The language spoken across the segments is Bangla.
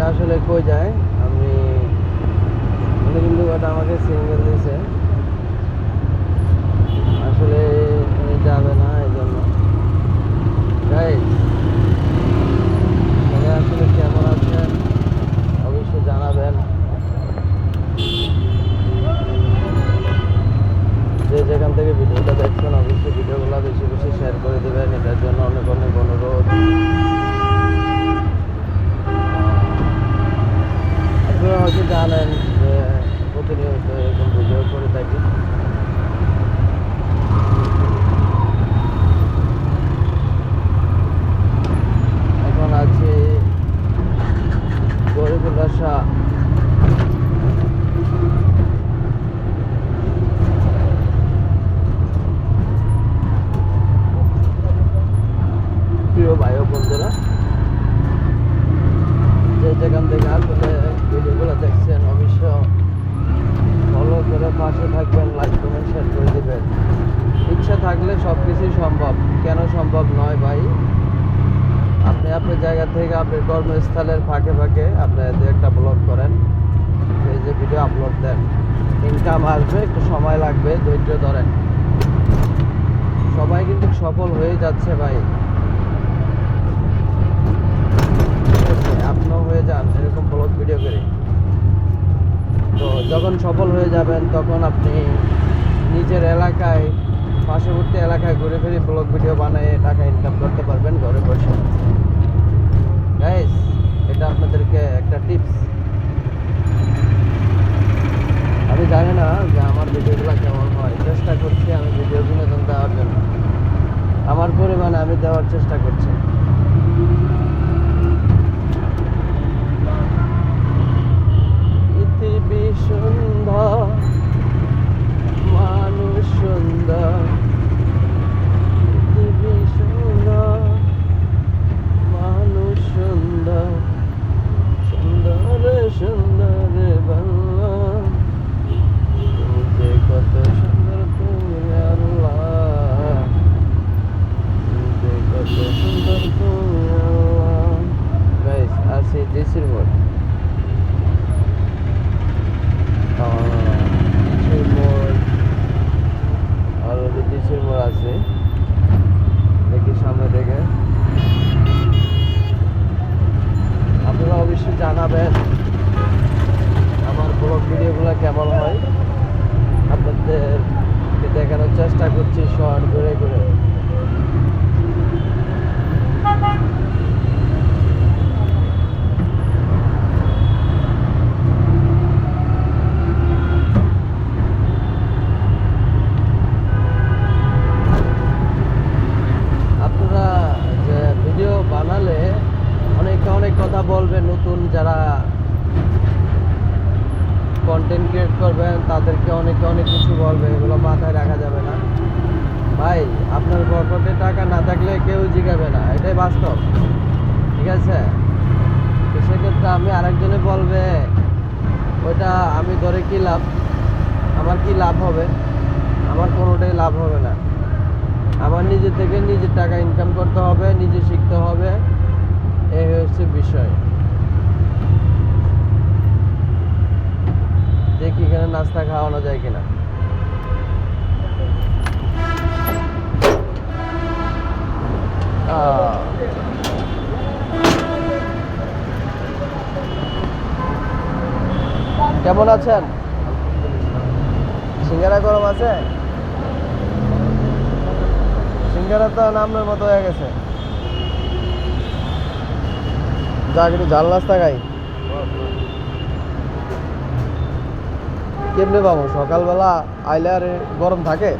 যাত্রীটা আসলে কই যায়? আমি কিন্তু ওটা আমাকে সিঙ্গেল দিয়েছে আসলে উনি যাবে না এই জন্য Guys, মানে আসলে কেমন আছেন অবশ্যই জানাবেন যে যেখান থেকে ভিডিওটা দেখছেন অবশ্যই ভিডিওগুলো বেশি বেশি শেয়ার করে দেবেন এটার জন্য অনেক অনেক অনুরোধ আপনারা হয়তো জানেন যে প্রতিনিয়ত এরকম ভিডিও করে থাকি এখন আছি গরিবুল বাসা প্রিয় ভাই ও বন্ধুরা, যে যেখান থেকে আসলে ভিডিওগুলো দেখছেন অবশ্য ফলো করে পাশে থাকবেন লাইক কমেন্ট শেয়ার করে দেবেন। ইচ্ছা থাকলে সব কিছুই সম্ভব। কেন সম্ভব নয় ভাই? আপনি আপনার জায়গা থেকে আপনার কর্মস্থলের ফাঁকে ফাঁকে আপনি দু একটা ব্লগ করেন। এই যে ভিডিও আপলোড দেন। ইনকাম আসবে, একটু সময় লাগবে, ধৈর্য ধরেন। সবাই কিন্তু সফল হয়ে যাচ্ছে ভাই। আপনিও হয়ে যান, এরকম ব্লগ ভিডিও করে। তো যখন সফল হয়ে যাবেন, তখন আপনি নিজের এলাকায়, পার্শ্ববর্তী এলাকায় ঘুরে ফিরে ব্লগ ভিডিও বানিয়ে টাকা ইনকাম করতে পারবেন ঘরে বসে। guys অবশ্যই জানাবেন আমার ব্লগ ভিডিওগুলো কেমন হয়। আপনাদের দেখানোর চেষ্টা করছি শর্ট ঘুরে করে থাকলে কেউ জিগাবে না, এটাই বাস্তব। ঠিক আছে? তো সেক্ষেত্রে আমি আরেকজনে বলবে, ওইটা আমি ধরে কি লাভ? আমার কি লাভ হবে? আমার কোনোটাই লাভ হবে না। আমার নিজে থেকে নিজের টাকা ইনকাম করতে হবে, নিজে শিখতে হবে। এই হচ্ছে বিষয়। দেখি এখানে নাস্তা খাওয়ানো যায় কিনা। কেমন আছেন? সিঙ্গারা গরম আছে? সিঙ্গারা তো নামের মতো হয়ে গেছে। যা একটু ঝাল নাস্তা খাই। কেমনে পাবো সকালবেলা আইলে আর গরম থাকে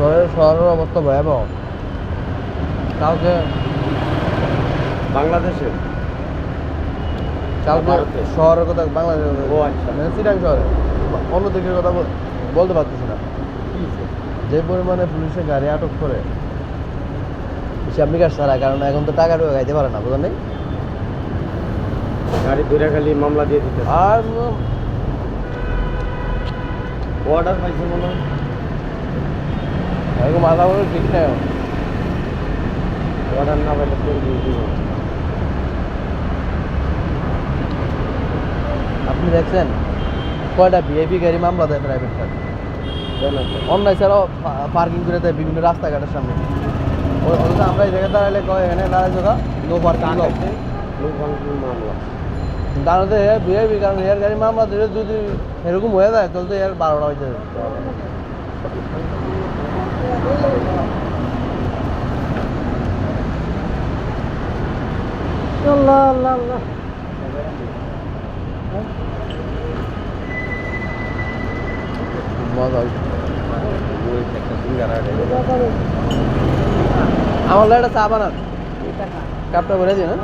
শহরের শহরের অবস্থা ভয়াবহ। কাউকে বাংলাদেশে কাউকে শহরের কথা বাংলাদেশ ও আচ্ছা। মানে শহরে। অন্য দিকের কথা বল- বলতে পারতেছি না। যে পরিমাণে পুলিশের গাড়ি আটক করে হিসাব নিকাশ ছাড়া কারণ এখন তো টাকা ঢুকে খাইতে পারে না বুঝলেন নাই? গাড়ি ধরে খালি মামলা দিয়ে দিতে আর অর্ডার পাইছে মনে হয়। এরকম মাথা বলে ঠিক নেই অর্ডার না করে দিয়ে দিব। আপনি দেখছেন? কয়টা ভিআইপি গাড়ি মামলা দেয় প্রাইভেট কার অন্যায় ছাড়াও পার্কিং করে দেয় বিভিন্ন রাস্তাঘাটের সামনে। অথচ আমরা এই জায়গায় দাঁড়ালে কয় এখানে দাঁড়ায় যোগা নো পার্কিং মামলা। দাঁড়াতে ভিআইপি কারণ এর গাড়ি মামলা দিলে যদি এরকম হয়ে যায় তাহলে তো এর বারোটা হয়ে যাবে আল্লাহ আল্লাহ আল্লাহ। আমার লাগে চা বানান কাপটা ভরে দিন হ্যাঁ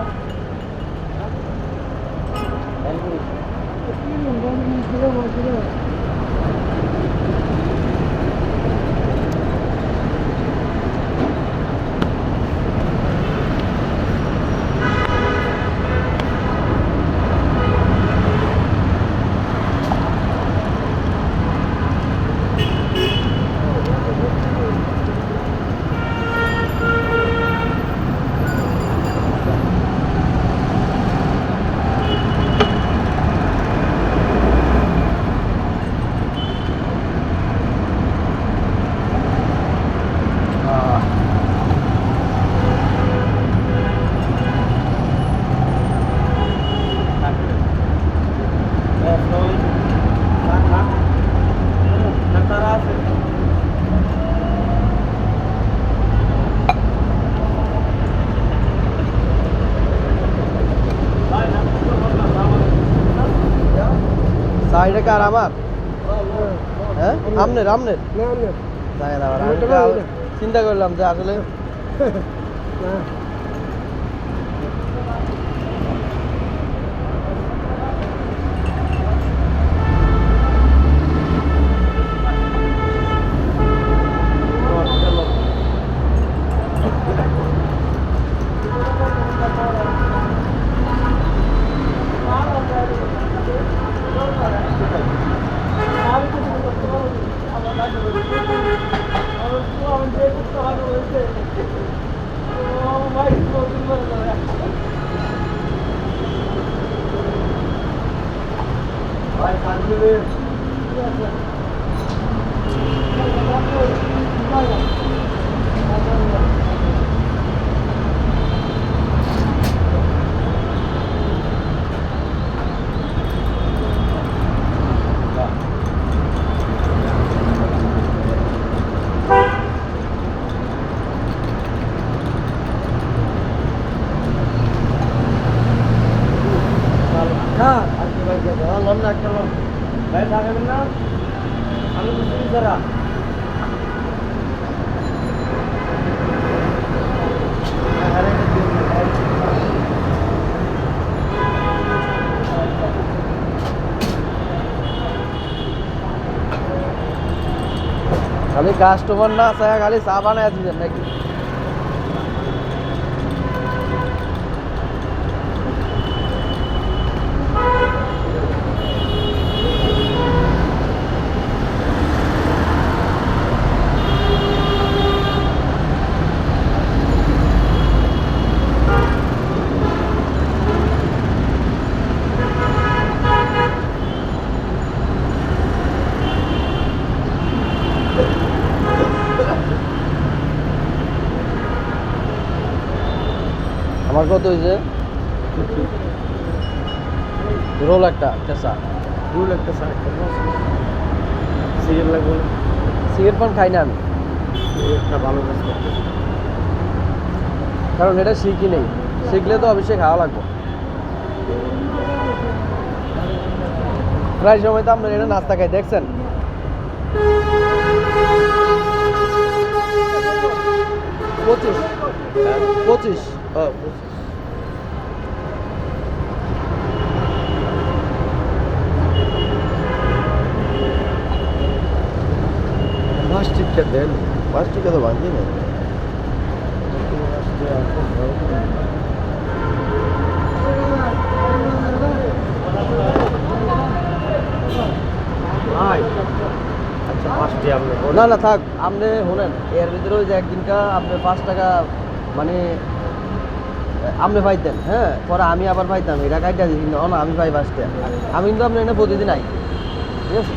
কার আমার? হ্যাঁ? আমনের আমনের তাই না, চিন্তা করলাম যে আসলে Thank you. খালি কাস্টমার না চায় খালি চা বানায় দিচ্ছেন নাকি? আমার কত হয়েছে? রোল একটা কেসা রুল একটা সাইড সিরিয়াল লাগবে সিগারেট পান খাই না আমি। একটা ভালো কাজ করতে। কারণ এটা শিখি নেই। শিখলে তো অবশ্যই খাওয়া লাগবে। প্রায় সময় তো আপনার এটা নাস্তা খাই দেখছেন? পঁচিশ। পঁচিশ। হ্যাঁ টিকিটটা দেন বাস টিকিট তো বাঁধিয়ে né? না না থাক আপনি হলেন এর ভিতরে ওই যে একদিনটা আপনি পাঁচ টাকা মানে আপনি পাইতেন হ্যাঁ পরে আমি আবার পাইতাম এটা কাইটা দিই কিন্তু আমি পাই পাঁচটা আমি কিন্তু আপনি এনে প্রতিদিন আই। ঠিক আছে?